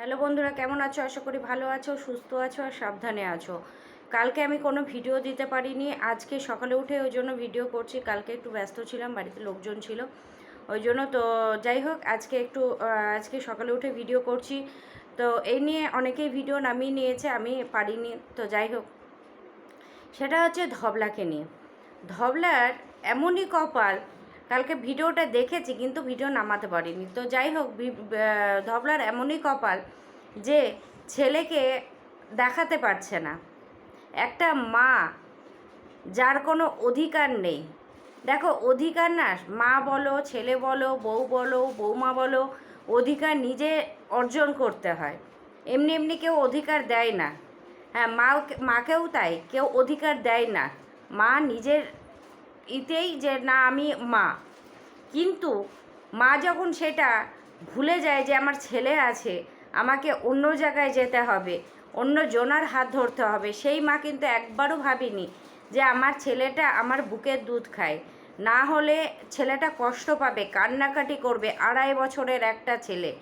Hello বন্ধুরা, কেমন আছো? আশা করি ভালো আছো, সুস্থ আছো আর সাবধানে আছো। কালকে আমি কোনো ভিডিও দিতে পারিনি। আজকে সকালে উঠে ওই জন্য ভিডিও করছি। কালকে একটু ব্যস্ত ছিলাম, বাড়িতে লোকজন ছিল। ওই জন্য তো যাই হোক, আজকে একটু আজকে সকালে উঠে ভিডিও করছি। তো এই নিয়ে অনেকেই ভিডিও নামিয়ে নিয়েছে, আমি পারিনি। তো যাই হোক, সেটা হচ্ছে ধবলাকে নিয়ে। ধবলার এমনই কপাল কালকে ভিডিওটা দেখেছি, কিন্তু ভিডিও নামাতে পারিনি। তো যাই হোক ধবলার এমনই কপাল যে ছেলেকে দেখাতে পারছে না। একটা মা যার কোনো অধিকার নেই। দেখো, অধিকার না, মা বলো, ছেলে বলো, বউ বলো, বৌমা বলো, অধিকার নিজে অর্জন করতে হয়। এমনি এমনি কেউ অধিকার দেয় না। হ্যাঁ মা মাকেও তাই, কেউ অধিকার দেয় না। মা নিজের ইতেই যে না, আমি মা। কিন্তু মা যখন সেটা ভুলে যায় যে আমার ছেলে আছে, আমাকে অন্য জায়গায় যেতে হবে, অন্য জোনার হাত ধরতে হবে, সেই মা কিন্তু একবারও ভাবিনি যে আমার ছেলেটা আমার বুকের দুধ খায়। না হলে ছেলেটা কষ্ট পাবে, কান্নাকাটি করবে আড়াই বছরের একটা ছেলে।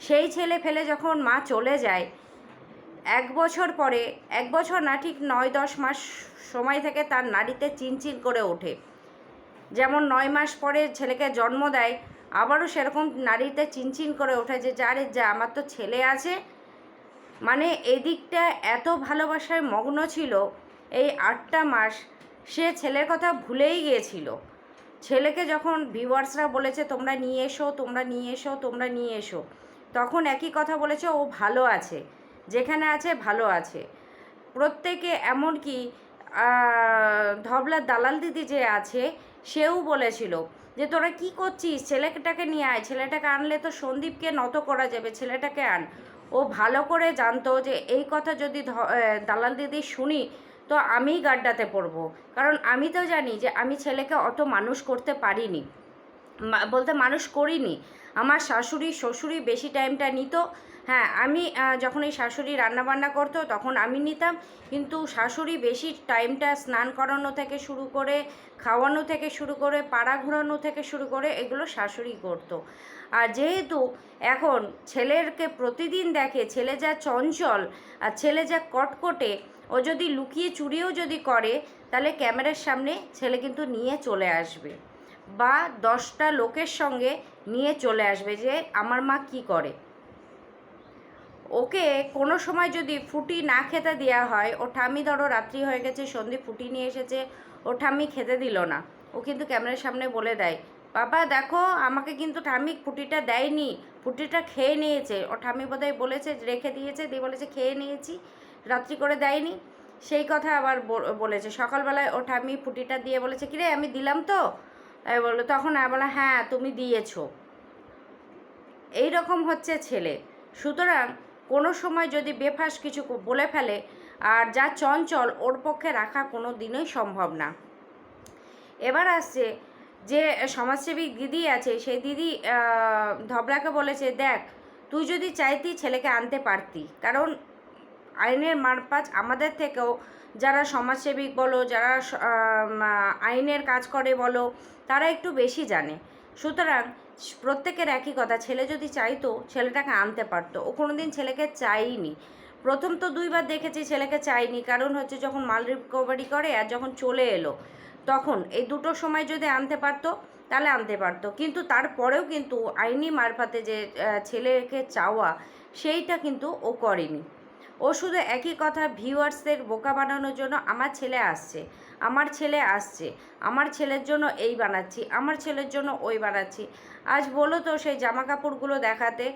সেই ছেলে ফেলে যখন মা চলে যায় এক বছর পরে, এক বছর না, ঠিক নয় দশ মাস সময় থেকে তার নাড়িতে চিনচিন করে ওঠে। যেমন নয় মাস পরে ছেলেকে জন্ম দেয়, আবারও সেরকম নারীতে চিনচিন করে ওঠে যে যারে যা, আমার তো ছেলে আছে। মানে এদিকটা এত ভালোবাসায় মগ্ন ছিল, এই আটটা মাস সে ছেলের কথা ভুলেই গিয়েছিল। ছেলেকে যখন ভিউয়ার্সরা বলেছে, তোমরা নিয়ে এসো, তোমরা নিয়ে এসো, তোমরা নিয়ে এসো, তখন একই কথা বলেছে, ও ভালো আছে। যেখানে আছে ভালো আছে। প্রত্যেকে এমনকি আহ, ধবলার দালাল দিদি যে আছে সেও বলেছিল যে তোরা কি করছিস? ছেলেটাকে নিয়ে আয়। ছেলেটাকে আনলে তো সন্দীপকে নত করা যাবে। ছেলেটাকে আন। ও ভালো করে জানতো যে এই কথা যদি দালাল দিদি শুনি তো আমিই গাড্ডাতে পড়ব। কারণ আমি তো জানি যে আমি ছেলেকে অত মানুষ করতে পারিনি। বলতে মানুষ করিনি। আমার শাশুড়ি শ্বশুরি বেশি টাইমটা নিত। হ্যাঁ আমি যখন এই শাশুড়ি রান্নাবান্না করতো তখন আমি নিতাম। কিন্তু শাশুড়ি বেশি টাইমটা স্নান করানো থেকে শুরু করে, খাওয়ানো থেকে শুরু করে, পাড়া ঘোরানো থেকে শুরু করে এগুলো শাশুড়ি করতো। আর যেহেতু এখন ছেলেরকে প্রতিদিন দেখে, ছেলে যা চঞ্চল আর ছেলে যা কটকটে, ও যদি লুকিয়ে চুরিও যদি করে, তাহলে ক্যামেরার সামনে ছেলে কিন্তু নিয়ে চলে আসবে। বা দশটা লোকের সঙ্গে নিয়ে চলে আসবে যে, আমার মা কি করে? ওকে কোনো সময় যদি ফুটি না খেতে দেওয়া হয়, ও ঠাম্মি ধরো রাত্রি হয়ে গেছে, সন্ধে ফুটি নিয়ে এসেছে, ও ঠাম্মি খেতে দিল না। ও কিন্তু ক্যামেরার সামনে বলে দেয়, বাবা, দেখো, আমাকে কিন্তু ঠাম্মি ফুটিটা দেয়নি, ফুটিটা খেয়ে নিয়েছে। ও ঠাম্মি বোধহয় বলেছে, রেখে দিয়েছে, দিয়ে বলেছে, খেয়ে নিয়েছি, রাত্রি করে দেয়নি। সেই কথা আবার বলেছে। সকালবেলায় ও ঠাম্মি ফুটিটা দিয়ে বলেছে, কিরে, আমি দিলাম তো? তাই বলল তখন আমি বললাম হ্যাঁ তুমি দিয়েছ। এই রকম হচ্ছে ছেলে। সুতরাং কোনো সময় যদি বেফাস কিছু বলে ফেলে আর যা চঞ্চল ওর পক্ষে রাখা কোনো দিনই সম্ভব না। এবার আসছে যে সমাজসেবী দিদি আছে, সেই দিদি ধবলাকে বলেছে, দেখ, তুই যদি চাইতি ছেলেকে আনতে পারতি, কারণ আইনের মারপাচ আমাদের থেকেও যারা সমাজসেবিক বলো, যারা আইনের কাজ করে বলো, তারা একটু বেশি জানে। সুতরাং প্রত্যেকের একই কথা, ছেলে যদি চাইতো ছেলেটাকে আনতে পারতো। ও কোনো দিন ছেলেকে চাইনি। প্রথম তো দুইবার দেখেছি ছেলেকে চাইনি। কারণ হচ্ছে যখন মাল রিকভারি করে আর যখন চলে এলো, তখন এই দুটো সময় যদি আনতে পারতো, তাহলে আনতে পারতো। কিন্তু তারপরেও কিন্তু আইনি মারফাতে যে ছেলেকে চাওয়া, সেইটা কিন্তু ও করেনি। ও শুধু একই কথা, ভিউয়ার্সদের বোকা বানানোর জন্য আমার ছেলে আসছে, আমার ছেলে আসছে, আমার ছেলের জন্য এই বানাচ্ছি, আমার ছেলের জন্য ওই বানাচ্ছি। আজ বলো তো সেই জামা কাপড়গুলো দেখাতে,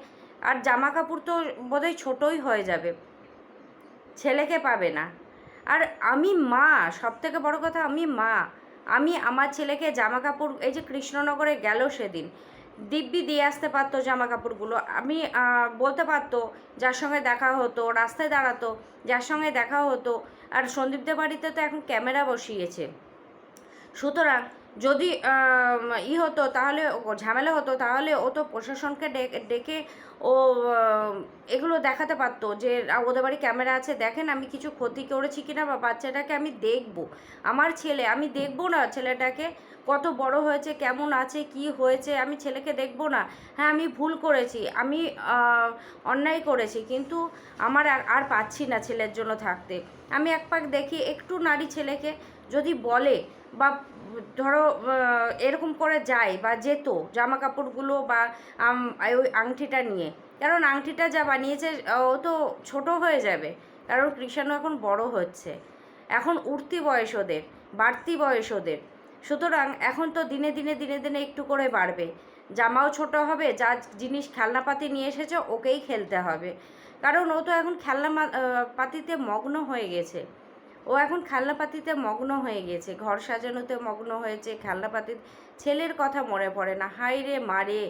আর জামা কাপড় তো বোধহয় ছোটোই হয়ে যাবে, ছেলেকে পাবে না। আর আমি মা সব থেকে বড় কথা আমি মা, আমি আমার ছেলেকে জামা কাপড় এই যে কৃষ্ণনগরে গেল সেদিন দিব্যি দিয়ে আসতে পারতো জামা কাপড়গুলো আমি বলতে পারতো, যার সঙ্গে দেখা হতো, রাস্তায় দাঁড়াতো, যার সঙ্গে দেখা হতো। আর সন্দীপদের বাড়িতে তো এখন ক্যামেরা বসিয়েছে। সুতরাং যদি ই হতো তাহলে, ঝামেলা হতো, তাহলে ও তো প্রশাসনকে ডেকে ও এগুলো দেখাতে পারতো যে ওদের বাড়ি ক্যামেরা আছে, দেখেন আমি কিছু ক্ষতি করেছি কিনা বা বাচ্চাটাকে আমি দেখব। আমার ছেলে, আমি দেখব না ছেলেটাকে, কত বড় হয়েছে, কেমন আছে, কি হয়েছে, আমি ছেলেকে দেখব না। হ্যাঁ আমি ভুল করেছি, আমি অন্যায় করেছি, কিন্তু আমার আর আর পাচ্ছি না ছেলের জন্য থাকতে। আমি এক পাক দেখি, একটু নারী ছেলেকে যদি বলে বা ধরো এরকম করে যায় বা যেত জামা কাপড়গুলো বা ওই আংটিটা নিয়ে। কারণ আংটিটা যা বানিয়েছে, ও তো ছোট হয়ে যাবে। কারণ কৃষাণু এখন বড় হচ্ছে। এখন উঠতি বয়স ওদের বাড়তি বয়স ওদের সুতরাং এখন তো দিনে দিনে দিনে দিনে একটু করে বাড়বে। জামাও ছোট হবে, যা জিনিস খেলনাপাতি নিয়ে এসেছে, ওকেই খেলতে হবে। কারণ ও তো এখন খেলনা পাতিতে মগ্ন হয়ে গেছে। ও এখন খেলনাপাতিতে মগ্ন হয়ে গেছে। ঘর সাজানোতে মগ্ন হয়েছে। খেলনাপাতি ছেলের কথা মনে পড়ে না। হাই রে মারে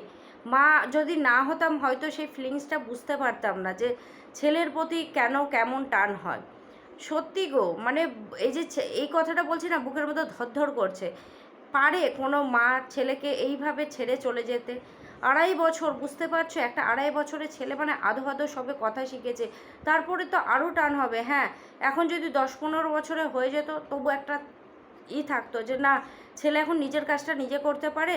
মা যদি না হতাম হয়তো সেই ফিলিংসটা বুঝতে পারতাম না যে ছেলের প্রতি কেন কেমন টান হয়। সত্যি গো মানে এই যে এই কথাটা বলছি না, বুকের মধ্যে ধরধর করছে। পারে কোনো মা ছেলেকে এইভাবে ছেড়ে চলে যেতে। আড়াই বছর, বুঝতে পারছ? একটা আড়াই বছরের ছেলে মানে আধো আধো সবে কথা শিখেছে। তারপরে তো আরও টান হবে হ্যাঁ? এখন যদি দশ পনেরো বছরে হয়ে যেত, তবু একটা ই থাকতো যে, না, ছেলে এখন নিজের কাজটা নিজে করতে পারে।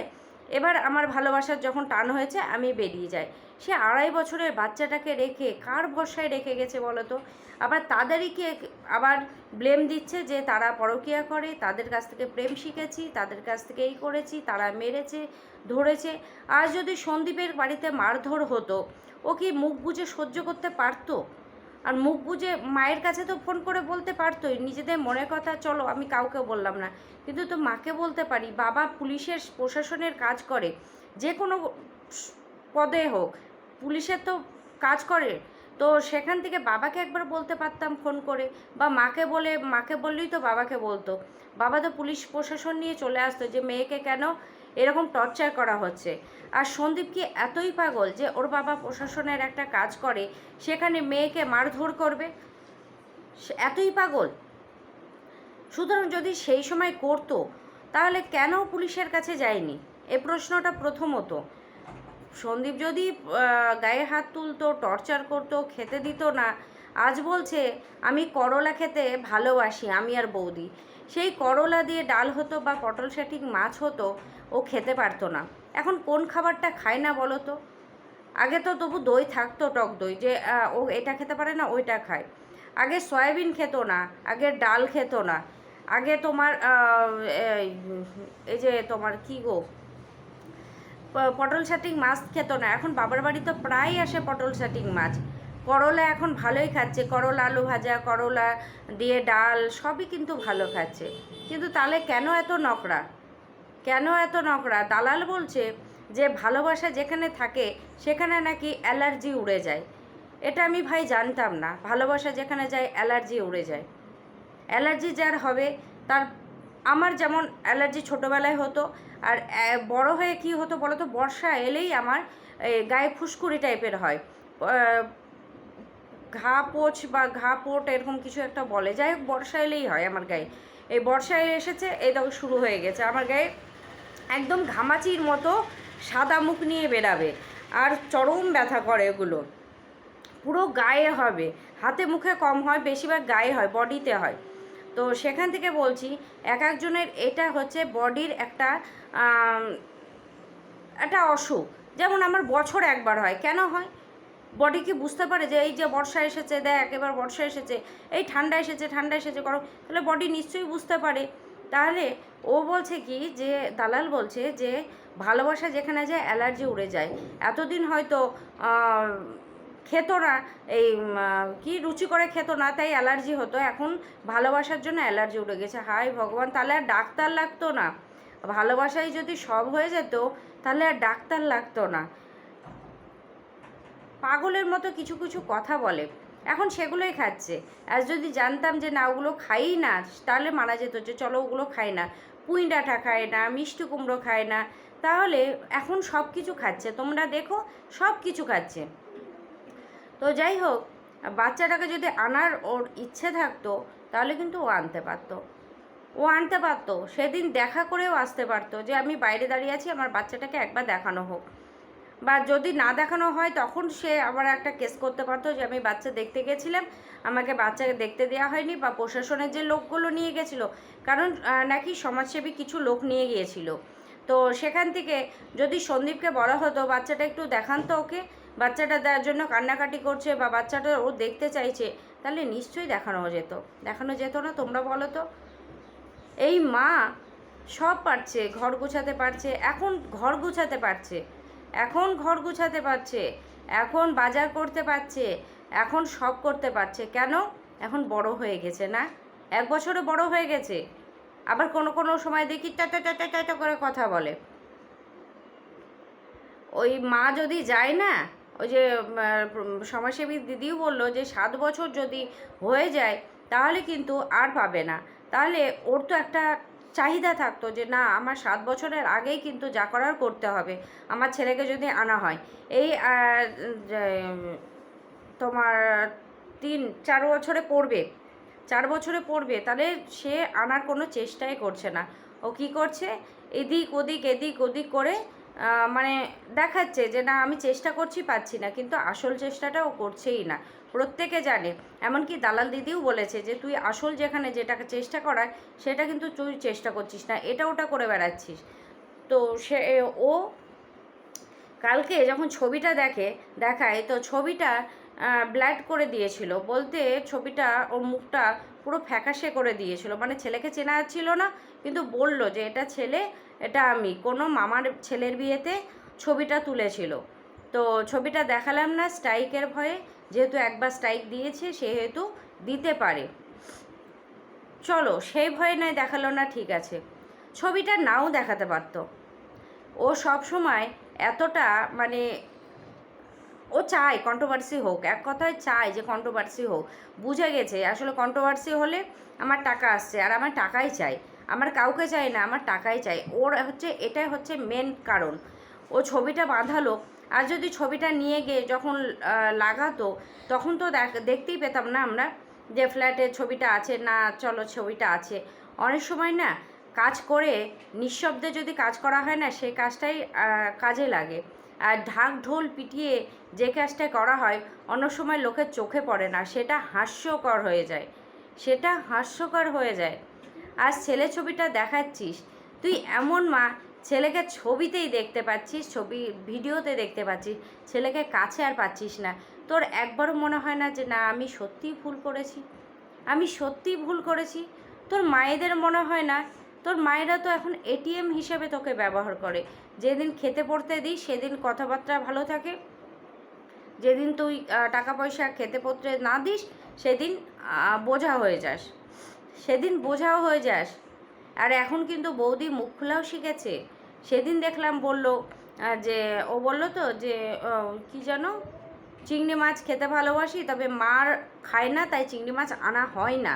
এবার আমার ভালোবাসার যখন টান হয়েছে, আমি বেরিয়ে যাই। সে আড়াই বছরের বাচ্চাটাকে রেখে কার ভরসায় রেখে গেছে বলো তো? আবার তাদেরইকে আবার ব্লেম দিচ্ছে যে তারা পরকিয়া করে, তাদের কাছ থেকে প্রেম শিখেছি, তাদের কাছ থেকে এই করেছি, তারা মেরেছে, ধরেছে। আর যদি সন্দীপের বাড়িতে মারধর হতো, ও কি মুখ বুজে সহ্য করতে পারতো? আর মুখ বুজে মায়ের কাছে তো ফোন করে বলতে পারতোই। নিজেদের মনের কথা চলো, আমি কাউকে বললাম না। কিন্তু তো মাকে বলতে পারি, বাবা পুলিশের প্রশাসনের কাজ করে, যে কোনো পদে হোক, পুলিশের তো কাজ করে। তো সেখান থেকে বাবাকে একবার বলতে পারতাম ফোন করে, বা মাকে বলে, মাকে বললেই তো বাবাকে বলতো। বাবা তো পুলিশ প্রশাসন নিয়ে চলে আসতো যে, মেয়েকে কেন এরকম টর্চার করা হচ্ছে। আর সন্দীপ কি এতই পাগল যে ওর বাবা প্রশাসনের একটা কাজ করে, সেখানে মেয়েকে মারধর করবে? এতই পাগল। সুতরাং যদি সেই সময় করতো, তাহলে কেন পুলিশের কাছে যায়নি? এ প্রশ্নটা প্রথমত। সন্দীপ যদি গায়ে হাত তুলতো, টর্চার করতো, খেতে দিত না আজ বলছে, আমি করলা খেতে ভালোবাসি, আমি আর বৌদি। সেই করলা দিয়ে ডাল হতো বা পটল শাটিক মাছ হতো, ও খেতে পারতো না। এখন কোন খাবারটা খায় না বলো তো? আগে তো তবু দই থাকতো, টক দই, যে ও এটা খেতে পারে না, ওইটা খায়। আগে সয়াবিন খেত না, আগে ডাল খেত না। আগে তোমার এই যে তোমার কি গো? পটল শাটিং মাছ খেত না, এখন বাবার বাড়ি তো প্রায় আসে পটল শাটিং মাছ। করলা এখন ভালোই খাচ্ছে। করলা, আলু ভাজা, করলা দিয়ে ডাল সবই কিন্তু ভালো খাচ্ছে। কিন্তু তাহলে কেন এত নকরা কেন এত নকরা দালাল বলছে যে ভালোবাসা যেখানে থাকে, সেখানে নাকি অ্যালার্জি উড়ে যায়। এটা আমি ভাই জানতাম না। ভালোবাসা যেখানে যায়, অ্যালার্জি উড়ে যায়। অ্যালার্জি যার হবে, তার আমার যেমন অ্যালার্জি ছোটোবেলায় হতো, আর বড় হয়ে কি হতো বলো তো বর্ষা এলেই আমার গায়ে ফুসকুড়ি টাইপের হয়। ঘা পোচ বা ঘা পোট এরকম কিছু একটা বলে। যাই হোক, বর্ষা এলেই হয় আমার গায়ে। এই বর্ষায় এসেছে, এই দেখো শুরু হয়ে গেছে। আমার গায়ে একদম ঘামাচির মতো সাদা মুখ নিয়ে বেরাবে আর চরম ব্যথা করে এগুলো। পুরো গায়ে হবে। হাতে মুখে কম হয়, বেশিরভাগ গায়ে হয়, বডিতে হয়। তো সেখান থেকে বলছি, এক একজনের এটা হচ্ছে বডির একটা একটা অসুখ। যেমন আমার বছর একবার হয়। কেন হয়? বডি কি বুঝতে পারে যে এই যে বর্ষা এসেছে, দেখ, এবার বর্ষা এসেছে, এই ঠান্ডা এসেছে ঠান্ডা এসেছে, করো। তাহলে বডি নিশ্চয়ই বুঝতে পারে। তাহলে ও বলছে কি যে, দালাল বলছে যে, ভালোবাসা যেখানে যায় অ্যালার্জি উড়ে যায়। এতদিন হয়তো খেত না, এই কি রুচি করে খেত না, তাই অ্যালার্জি হতো। এখন ভালোবাসার জন্য অ্যালার্জি উড়ে গেছে। হাই ভগবান, তাহলে আর ডাক্তার লাগতো না। ভালোবাসায় যদি সব হয়ে যেত, তাহলে আর ডাক্তার লাগতো না। পাগলের মতো কিছু কিছু কথা বলে। এখন সেগুলোই খাচ্ছে। আর যদি জানতাম যে না, ওগুলো খাই না, তাহলে মারা যেত যে, চলো ওগুলো খাই না। পুঁই ডাঁটা খায় না, মিষ্টি কুমড়ো খায় না। তাহলে এখন সব কিছু খাচ্ছে। তোমরা দেখো সব কিছু খাচ্ছে। তো যাই হোক, বাচ্চাটাকে যদি আনার ওর ইচ্ছে থাকতো, তাহলে কিন্তু ও আনতে পারতো। ও আনতে পারতো। সেদিন দেখা করেও আসতে পারতো যে, আমি বাইরে দাঁড়িয়ে আছি, আমার বাচ্চাটাকে একবার দেখানো হোক। বা যদি না দেখানো হয়, তখন সে আবার একটা কেস করতে পারতো যে, আমি বাচ্চা দেখতে গেছিলাম। আমাকে বাচ্চাকে দেখতে দেওয়া হয়নি বা প্রশাসনের যে লোকগুলো নিয়ে গেছিল, কারণ নাকি সমাজসেবী কিছু লোক নিয়ে গিয়েছিল। তো সেখান থেকে যদি সন্দীপকে বলা হতো, বাচ্চাটা একটু দেখান তো ওকে, বাচ্চাটা দেওয়ার জন্য কান্নাকাটি করছে বা বাচ্চাটা ও দেখতে চাইছে, তাহলে নিশ্চয়ই দেখানো যেত। দেখানো যেত না, তোমরা বলো তো। এই মা সব পারছে, ঘর গোছাতে পারছে, এখন ঘর গোছাতে পারছে। এখন ঘর গোছাতে পারছে, এখন বাজার করতে পারছে, এখন সব করতে পারছে। কেন? এখন বড় হয়ে গেছে না? এক বছরে বড় হয়ে গেছে। আবার কোনো কোনো সময় দেখি টাটা টাটা টাটা করে কথা বলে। ওই মা যদি যায় না, ওই যে সমাজসেবী দিদিও বলল যে, সাত বছর যদি হয়ে যায়, তাহলে কিন্তু আর পাবে না। তাহলে ওর তো একটা চাহিদা থাকতো যে, না, আমার সাত বছরের আগেই কিন্তু যা করার করতে হবে, আমার ছেলেকে যদি আনা হয়। এই তোমার তিন, চার বছরে পড়বে, চার বছরে পড়বে, তাহলে সে আনার কোনো চেষ্টাই করছে না। ও কি করছে? এদিক ওদিক এদিক ওদিক করে মানে দেখাচ্ছে যে, না, আমি চেষ্টা করছি, পাচ্ছি না। কিন্তু আসল চেষ্টাটা ও করছেই না। প্রত্যেকে জানে। এমনকি দালাল দিদিও বলেছে যে, তুই আসল যেখানে যেটাকে চেষ্টা করার সেটা কিন্তু তুই চেষ্টা করছিস না, এটা ওটা করে বেড়াচ্ছিস। তো সে, ও কালকে যখন ছবিটা দেখে, দেখায়, তো ছবিটা ব্ল্যাড করে দিয়েছিল। বলতে ছবিটা, ওর মুখটা পুরো ফ্যাকাশে করে দিয়েছিল। মানে ছেলেকে চেনা ছিল না, কিন্তু বলল যে, এটা ছেলে, এটা আমি। কোনো মামার ছেলের বিয়েতে ছবিটা তুলেছিল। তো ছবিটা দেখালাম না স্ট্রাইকের ভয়ে, যেহেতু একবার স্ট্রাইক দিয়েছে, সেহেতু দিতে পারে। চলো, সেই ভয়ে নয় দেখাল না, ঠিক আছে। ছবিটা নাও দেখাতে পারতো। ও সব সময় এতটা মানে ও চায় কন্ট্রোভার্সি হোক, এক কথায় চায় যে কন্ট্রোভার্সি হোক। বুঝে গেছে, আসলে কন্ট্রোভার্সি হলে আমার টাকা আসছে, আর আমার টাকাই চাই। আমার কাউকে চাই না, আমার টাকাই চাই। ওর হচ্ছে, এটাই হচ্ছে মেন কারণ। ও ছবিটা বাঁধালো আর যদি ছবিটা নিয়ে গিয়ে যখন লাগাতো, তখন তো দেখ- দেখতেই পেতাম না আমরা যে ফ্ল্যাটে ছবিটা আছে, না চলো ছবিটা আছে। অনেক সময় না কাজ করে নিঃশব্দে যদি কাজ করা হয় না, সেই কাজটাই কাজে লাগে। আর ঢাক ঢোল পিটিয়ে যে কাজটা করা হয়, অন্য সময় লোকের চোখে পড়ে না, সেটা হাস্যকর হয়ে যায়। সেটা হাস্যকর হয়ে যায়। আজ ছেলে ছবিটা দেখাচ্ছিস, তুই এমন মা ছেলেকে ছবিতেই দেখতে পাচ্ছিস, ছবি, ভিডিওতে দেখতে পাচ্ছিস, ছেলেকে কাছে আর পাচ্ছিস না। তোর একবারও মনে হয় না যে, না, আমি সত্যিই ভুল করেছি? আমি সত্যিই ভুল করেছি? তোর মায়েদের মনে হয় না? তোর মায়েরা তো এখন এটিএম হিসেবে তোকে ব্যবহার করে। যেদিন খেতে পড়তে দিই সেদিন কথাবার্তা ভালো থাকে। যেদিন তুই টাকা পয়সা খেতে পড়তে না দিস, সেদিন বোঝা হয়ে যাস। সেদিন বোঝাও হয়ে যাস। আর এখন কিন্তু বৌদি মুখ খোলাও শিখেছে। সেদিন দেখলাম বলল যে, ও বলল তো যে কি জানো? চিংড়ি মাছ খেতে ভালোবাসি, তবে মার খায় না, তাই চিংড়ি মাছ আনা হয় না।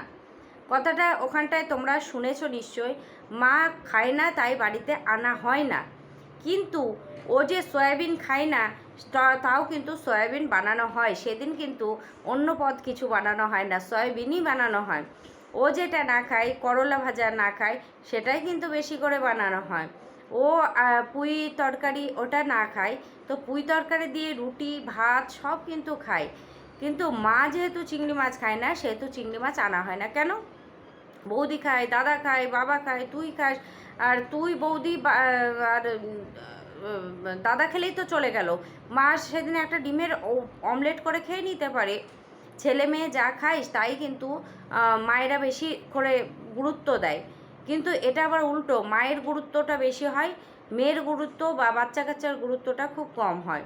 কথাটা ওখানটায় তোমরা শুনেছো নিশ্চয় মা খায় না, তাই বাড়িতে আনা হয় না। কিন্তু ও যে সয়াবিন খায় না তাও কিন্তু সয়াবিন বানানো হয়। সেদিন কিন্তু অন্য পদ কিছু বানানো হয় না, সয়াবিনই বানানো হয়। ও যেটা না খায়, করলা ভাজা না খায়, সেটাই কিন্তু বেশি করে বানানো হয়। ও পুঁই তরকারি ওটা না খায়। তো পুঁই তরকারি দিয়ে রুটি, ভাত সব কিন্তু খায়। কিন্তু মা যেহেতু চিংড়ি মাছ খায় না, সেহেতু চিংড়ি মাছ আনা হয় না। কেন? বৌদি খায়, দাদা খায়, বাবা খায়, তুই খাস। আর তুই বৌদি আর দাদা খেলেই তো চলে গেল। মা সেদিন একটা ডিমের অমলেট করে খেয়ে নিতে পারে। ছেলে মেয়ে যা খাইস তাই কিন্তু মায়েরা বেশি করে গুরুত্ব দেয়। কিন্তু এটা আবার উল্টো, মায়ের গুরুত্বটা বেশি হয়, মেয়ের গুরুত্ব বা বাচ্চা কাচ্চার গুরুত্বটা খুব কম হয়।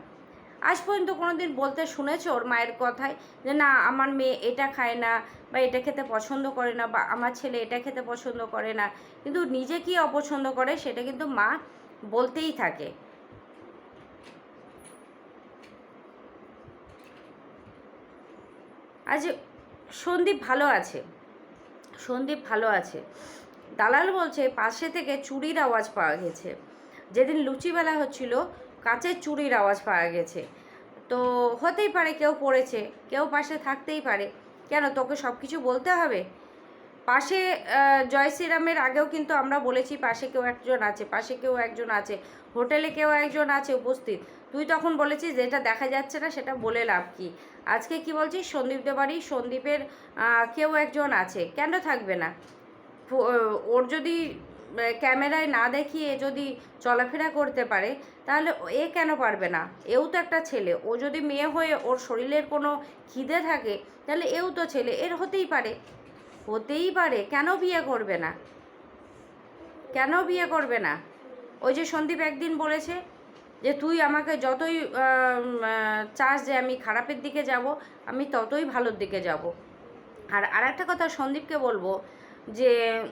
আজ পর্যন্ত কোনো দিন বলতে শুনেছো ওর মায়ের কথায় যে, না, আমার মেয়ে এটা খায় না বা এটা খেতে পছন্দ করে না বা আমার ছেলে এটা খেতে পছন্দ করে না। কিন্তু নিজে কি অপছন্দ করে সেটা কিন্তু মা বলতেই থাকে। আজ সন্দীপ ভালো আছে। সন্দীপ ভালো আছে। দালাল বলছে পাশে থেকে চুরির আওয়াজ পাওয়া গেছে। যেদিন লুচিবেলা হচ্ছিল, কাচের চুরির আওয়াজ পাওয়া গেছে। তো হতেই পারে কেউ পড়েছে, কেউ পাশে থাকতেই পারে। কেন, তোকে সব কিছু বলতে হবে? পাশে জয় শ্রীরামের আগেও কিন্তু আমরা বলেছি পাশে কেউ একজন আছে, পাশে কেউ একজন আছে, হোটেলে কেউ একজন আছে উপস্থিত। তুই তখন বলেছিস যেটা দেখা যাচ্ছে না, সেটা বলে লাভ কি? আজকে কি বলছিস? সন্দীপ দেবাড়ি সন্দীপের কেউ একজন আছে। কেন থাকবে না? ওর যদি ক্যামেরায় না দেখিয়ে যদি চলাফেরা করতে পারে, তাহলে এ কেন পারবে না? এও তো একটা ছেলে। ও যদি মেয়ে হয়ে ওর শরীরের কোনো খিদে থাকে, তাহলে এও তো ছেলে। এর হতেই পারে। হতেই পারে। কেন বিয়ে করবে না? কেন বিয়ে করবে না? ওই যে সন্দীপ একদিন বলেছে যে, তুই আমাকে যতই চাস যে আমি খারাপের দিকে যাব, আমি ততই ভালোর দিকে যাব। আর আরেকটা কথা সন্দীপকে বলব যে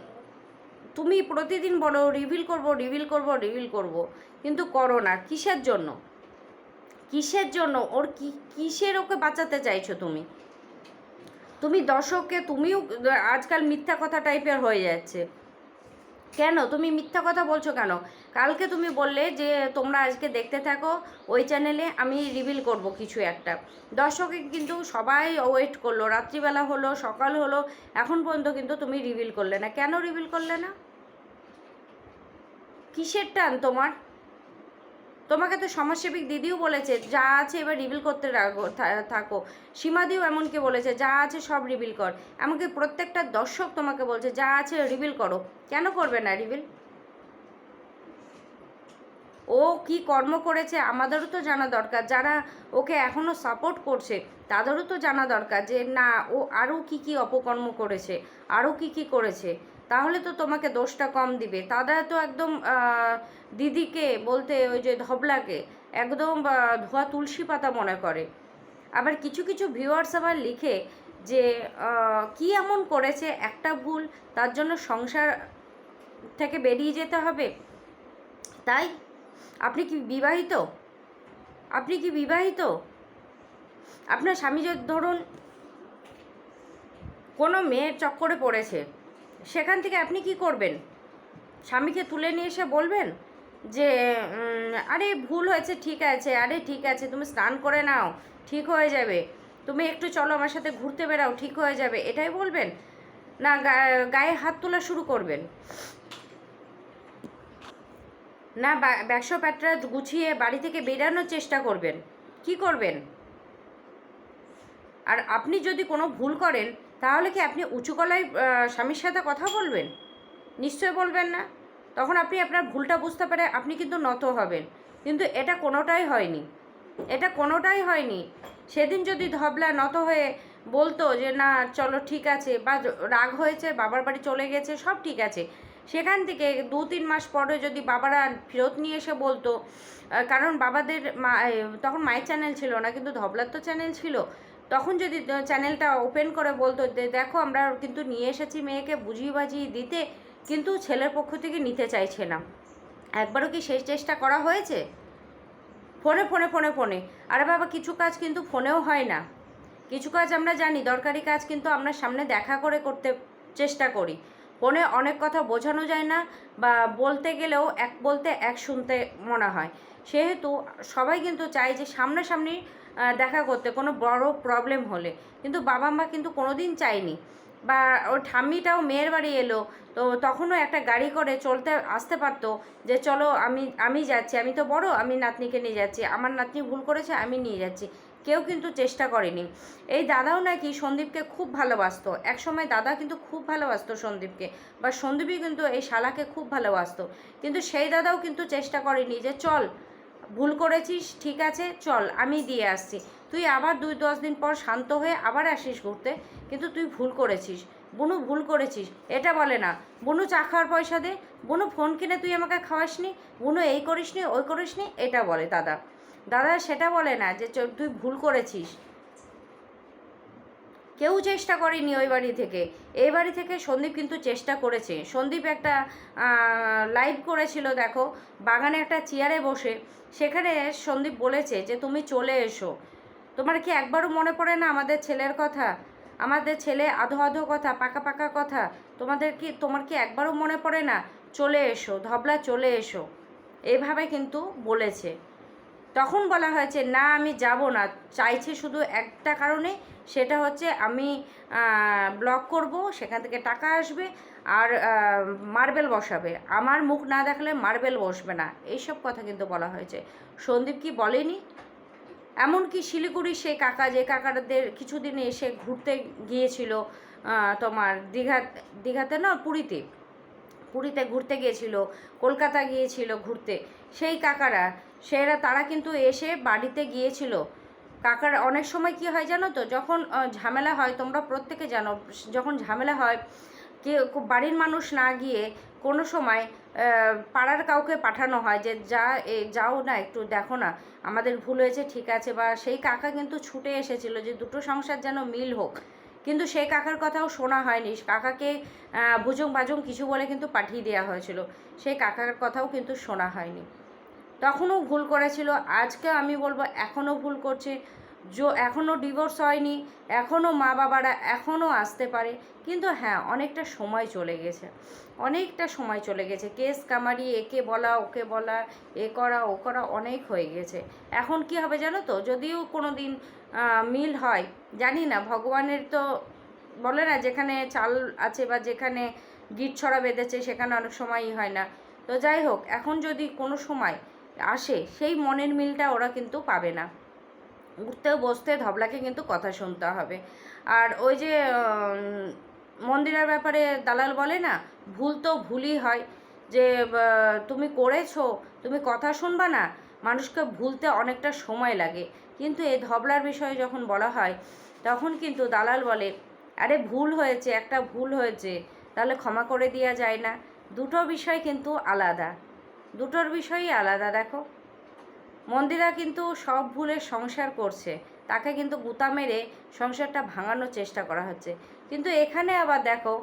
তুমি প্রতিদিন বলো রিভিল করব রিভিল করব রিভিল করব, কিন্তু করো না। কিসের জন্য? কিসের জন্য? ওর কি, কিসের ওকে বাঁচাতে চাইছো তুমি? তুমি দর্শককে, তুমিও আজকাল মিথ্যা কথা টাইপের হয়ে যাচ্ছে। কেন? তুমি মিথ্যা কথা বলছো কেন? কালকে তুমি বললে যে তোমরা আজকে দেখতে থাকো ওই চ্যানেলে, আমি রিভিল করব কিছু একটা। দর্শকে কিন্তু সবাই ওয়েট করল, রাত্রিবেলা হলো, সকাল হলো, এখন পর্যন্ত কিন্তু তুমি রিভিল করলে না। কেন রিভিল করলে না? কিসের টান তোমার? তোমাকে তো সমাজসেবিক দিদিও বলেছে, যা আছে এবার রিভিল করতে থাকো। সীমাদিও এমনকি বলেছে, যা আছে সব রিভিল কর। এমনকি প্রত্যেকটা দর্শক তোমাকে বলছে, যা আছে রিভিল করো। কেন করবে না রিভিল ও কি কর্ম করেছে আমাদেরও তো জানা দরকার। যারা ওকে এখনও সাপোর্ট করছে, তাদেরও তো জানা দরকার যে না, ও আরও কি কি অপকর্ম করেছে, আরও কি কি করেছে। তাহলে তো তোমাকে দোষটা কম দিবে। তারা তো একদম দিদিকে বলতে ওই যে ধবলাকে একদম ধোয়া তুলসী পাতা মনে করে। আবার কিছু কিছু ভিউয়ার্স আবার লিখে যে কি এমন করেছে, একটা ভুল, তার জন্য সংসার থেকে বেরিয়ে যেতে হবে। তাই আপনি কি বিবাহিত? আপনি কি বিবাহিত? আপনার স্বামী ধরুন, কোনো মেয়ের চক্করে পড়েছে, সেখান থেকে আপনি কি করবেন? স্বামীকে তুলে নিয়ে এসে বলবেন যে আরে ভুল হয়েছে, ঠিক আছে, আরে ঠিক আছে, তুমি স্নান করে নাও, ঠিক হয়ে যাবে। তুমি একটু চলো আমার সাথে ঘুরতে বেরাও ঠিক হয়ে যাবে। এটাই বলবেন? না গায়ে হাত তোলা শুরু করবেন। না ব্যবসা প্যাটরা গুছিয়ে বাড়ি থেকে বেরানোর চেষ্টা করবেন। কি করবেন? আর আপনি যদি কোনো ভুল করেন, তাহলে কি আপনি উঁচু গলায় স্বামীর সাথে কথা বলবেন? নিশ্চয় বলবেন না। তখন আপনি আপনার ভুলটা বুঝতে পারে আপনি কিন্তু নত হবেন। কিন্তু এটা কোনোটাই হয়নি। এটা কোনোটাই হয়নি। সেদিন যদি ধবলা নত হয়ে বলতো যে, না, চলো ঠিক আছে। বা রাগ হয়েছে, বাবার বাড়ি চলে গেছে, সব ঠিক আছে। সেখান থেকে দু তিন মাস পরে যদি বাবারা ফেরত নিয়ে এসে বলতো কারণ বাবাদের মা তখন মায়ের চ্যানেল ছিল না, কিন্তু ধবলার তো চ্যানেল ছিল। তখন যদি চ্যানেলটা ওপেন করে বলতো দেখো, আমরা কিন্তু নিয়ে এসেছি মেয়েকে বুঝিয়ে বাজিয়ে দিতে, কিন্তু ছেলের পক্ষ থেকে নিতে চাইছে না। একবারও কি শেষ চেষ্টা করা হয়েছে? ফোনে ফোনে ফোনে ফোনে। আরে বাবা, কিছু কাজ কিন্তু ফোনেও হয় না। কিছু কাজ আমরা জানি, দরকারি কাজ কিন্তু আমরা সামনে দেখা করে করতে চেষ্টা করি। ফোনে অনেক কথা বোঝানো যায় না বা বলতে গেলেও এক বলতে এক শুনতে মনে হয়। সেহেতু সবাই কিন্তু চায় যে সামনাসামনি দেখা করতে কোনো বড় প্রবলেম হলে। কিন্তু বাবা মা কিন্তু কোনো দিন চায়নি। বা ওর ঠাম্মিটাও মেয়ের বাড়ি এলো, তো তখনও একটা গাড়ি করে চলতে আসতে পারতো যে চলো আমি আমি যাচ্ছি, আমি তো বড়, আমি নাতনিকে নিয়ে যাচ্ছি, আমার নাতনি ভুল করেছে, আমি নিয়ে যাচ্ছি। কেউ কিন্তু চেষ্টা করেনি। এই দাদাও নাকি সন্দীপকে খুব ভালোবাসতো। একসময় দাদা কিন্তু খুব ভালোবাসত সন্দীপকে বা সন্দীপই কিন্তু এই শালাকে খুব ভালোবাসতো। কিন্তু সেই দাদাও কিন্তু চেষ্টা করেনি যে, চল, ভুল করেছিস, ঠিক আছে, চল, আমি দিয়ে আসছি। তুই আবার দুই দশ দিন পর শান্ত হয়ে আবার আসিস ঘুরতে, কিন্তু তুই ভুল করেছিস। বনু, ভুল করেছিস। এটা বলে না। বনু চা খাওয়ার পয়সা দে। বনু ফোন কিনে তুই আমাকে খাওয়াসনি। বনু এই করিসনি, ওই করিসনি, এটা বলে দাদা। দাদা, সেটা বলে না যে তুই ভুল করেছিস। কেউ চেষ্টা করেনি ওই বাড়ি থেকে। এই বাড়ি থেকে সন্দীপ কিন্তু চেষ্টা করেছে। সন্দীপ একটা লাইভ করেছিল, দেখো, বাগানে একটা চেয়ারে বসে। সেখানে সন্দীপ বলেছে যে, তুমি চলে এসো। তোমার কি একবারও মনে পড়ে না আমাদের ছেলের কথা? আমাদের ছেলে আধো আধো কথা, পাকা পাকা কথা। তোমাদের কি, তোমার কি একবারও মনে পড়ে না? চলে এসো, ধবলা চলে এসো। এভাবে কিন্তু বলেছে। তখন বলা হয়েছে, না, আমি যাব না। চাইছে শুধু একটা কারণে, সেটা হচ্ছে আমি ব্লক করব, সেখান থেকে টাকা আসবে আর মার্বেল বসাবে। আমার মুখ না দেখলে মার্বেল বসবে না। এইসব কথা কিন্তু বলা হয়েছে। সন্দীপ কি বলেনি? এমনকি শিলিগুড়ি সে কাকা, যে কাকাদের কিছুদিন এসে ঘুরতে গিয়েছিল তোমার দীঘা, দীঘাতে না পুরীতে? পুরীতে ঘুরতে গিয়েছিল, কলকাতা গিয়েছিল ঘুরতে। সেই কাকারা, সেরা তারা কিন্তু এসে বাড়িতে গিয়েছিল। কাকার অনেক সময় কি হয় জানো তো, যখন ঝামেলা হয়, তোমরা প্রত্যেকে জানো, যখন ঝামেলা হয় কে বাড়ির মানুষ না গিয়ে কোনো সময় পাড়ার কাউকে পাঠানো হয় যে, যা, এ, যাও না, একটু দেখো না, আমাদের ভুল হয়েছে, ঠিক আছে। বা সেই কাকা কিন্তু ছুটে এসেছিল যে, দুটো সংসার যেন মিল হোক। কিন্তু সেই কাকার কথাও শোনা হয়নি। কাকাকে ভুজুং বাজুং কিছু বলে কিন্তু পাঠিয়ে দেওয়া হয়েছিল। সেই কাকার কথাও কিন্তু শোনা হয়নি। তখনও ভুল করেছিল, আজকে আমি বলব এখনও ভুল করছে। যো, এখনও ডিভোর্স হয়নি, এখনও মা বাবারা এখনও আসতে পারে। কিন্তু হ্যাঁ অনেকটা সময় চলে গেছে। অনেকটা সময় চলে গেছে। কেস কামারি, একে বলা, ওকে বলা, এ করা, ও করা অনেক হয়ে গেছে। এখন কি হবে জানো তো? যদিও কোনো দিন মিল হয়, জানি না, ভগবানের তো বলে না, যেখানে চাল আছে বা যেখানে গিট ছড়া বেঁধেছে, সেখানে অনেক সময়ই হয় না। তো যাই হোক, এখন যদি কোনো সময় আসে, সেই মনের মিলটা ওরা কিন্তু পাবে না। উঠতে, বসতে, ধবলাকে কিন্তু কথা শুনতে হবে। আর ওই যে মন্দিরের ব্যাপারে দালাল বলে না, ভুল তো ভুলই হয়। যে তুমি করেছ, তুমি কথা শুনবা না, মানুষকে ভুলতে অনেকটা সময় লাগে। কিন্তু এই ধবলার বিষয়ে যখন বলা হয়, তখন কিন্তু দালাল বলে, আরে, ভুল হয়েছে, একটা ভুল হয়েছে, তাহলে ক্ষমা করে দেওয়া যায় না। দুটো বিষয় কিন্তু আলাদা। দুটোর বিষয়ই আলাদা, দেখো। মন্দিরা কিন্তু সব ভুলে সংসার করছে। তাকে কিন্তু গুতা মেরে সংসারটা ভাঙানোর চেষ্টা করা হচ্ছে। কিন্তু এখানে আবার দেখো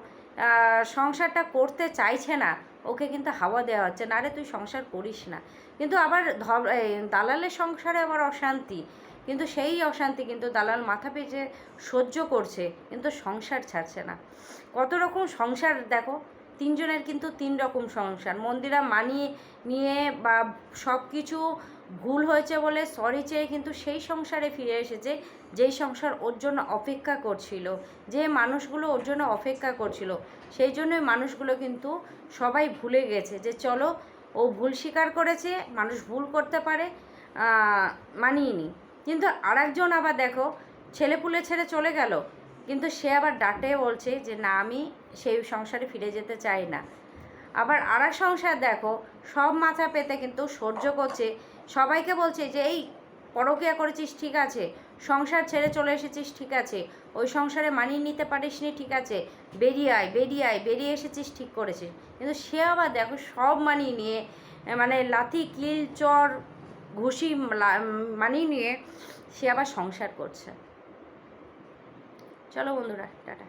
সংসারটা করতে চাইছে না, ওকে কিন্তু হাওয়া দেওয়া হচ্ছে। না আরে তুই সংসার করিস না। কিন্তু আবার এই দালালের সংসারে আবার অশান্তি। কিন্তু সেই অশান্তি কিন্তু দালাল মাথা পেঁচে সহ্য করছে, কিন্তু সংসার ছাড়ছে না। কত রকম সংসার, দেখো। তিনজনের কিন্তু তিন রকম সংসার। মন্দিরা মানিয়ে নিয়ে বা সব কিছু ভুল হয়েছে বলে সরি চেয়ে কিন্তু সেই সংসারে ফিরে এসেছে, যেই সংসার ওর জন্য অপেক্ষা করছিল, যে মানুষগুলো ওর জন্য অপেক্ষা করছিল, সেই জন্যই মানুষগুলো কিন্তু সবাই ভুলে গেছে যে চলো, ও ভুল স্বীকার করেছে, মানুষ ভুল করতে পারে মানিয়ে নি কিন্তু আরেকজন আবার দেখো, ছেলেপুলে ছেড়ে চলে গেল, কিন্তু সে আবার ডাটে বলছে যে, না, আমি সেই সংসারে ফিরে যেতে চায় না। আবার আর সংসার দেখো, সব মাথা পেতে কিন্তু সহ্য করছে। সবাইকে বলছে যে, এই পরকিয়া করেছিস, ঠিক আছে। সংসার ছেড়ে চলে এসেছিস, ঠিক আছে। ওই সংসারে মানিয়ে নিতে পারিসনি, ঠিক আছে। বেরিয়ে আয় বেরিয়ে আয়, বেরিয়ে এসেছিস, ঠিক করেছিস। কিন্তু সে আবার দেখো, সব মানিয়ে নিয়ে মানে লাথি, কিল, চর, ঘুষি মানিয়ে নিয়ে সে আবার সংসার করছে। চলো বন্ধুরা, টাটা।